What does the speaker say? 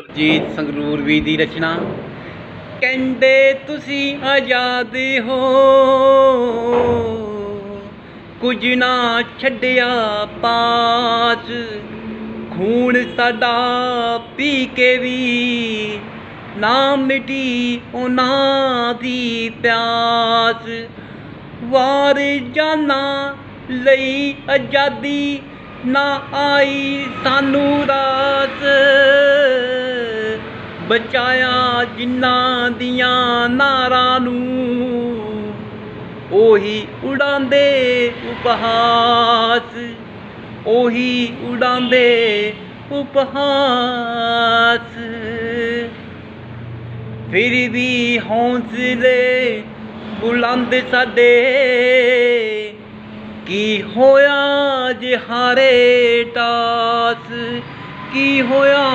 ਸਰਬਜੀਤ ਸੰਗਰੂਰ ਵੀ ਦੀ ਰਚਨਾ। ਕਹਿੰਦੇ ਤੁਸੀਂ ਆਜ਼ਾਦ ਹੋ। ਕੁਝ ਨਾ ਛੱਡਿਆ ਪਾਸ ਖੂਨ ਸਾਡਾ ਪੀ ਕੇ ਵੀ। ਨਾ ਮਿਟੀ ਉਹਨਾਂ ਦੀ ਪਿਆਸ। ਵਾਰ ਜਾਨਾ ਲਈ ਆਜ਼ਾਦੀ ਨਾ ਆਈ ਸਾਨੂੰ ਰਾਤ ਬਚਾਇਆ ਜਿਨ੍ਹਾਂ ਦੀਆਂ ਨਾਰਾਂ ਨੂੰ, ਉਹੀ ਉਡਾਉਂਦੇ ਉਪਹਾਸ, ਉਹੀ ਉਡਾਉਂਦੇ ਉਪਹਾਸ। ਫਿਰ ਵੀ ਹੌਂਸਲੇ ਬੁਲੰਦ ਸਾਡੇ, ਕੀ ਹੋਇਆ ਜੇ ਹਾਰੇ ਟਾਸ, ਕੀ ਹੋਇਆ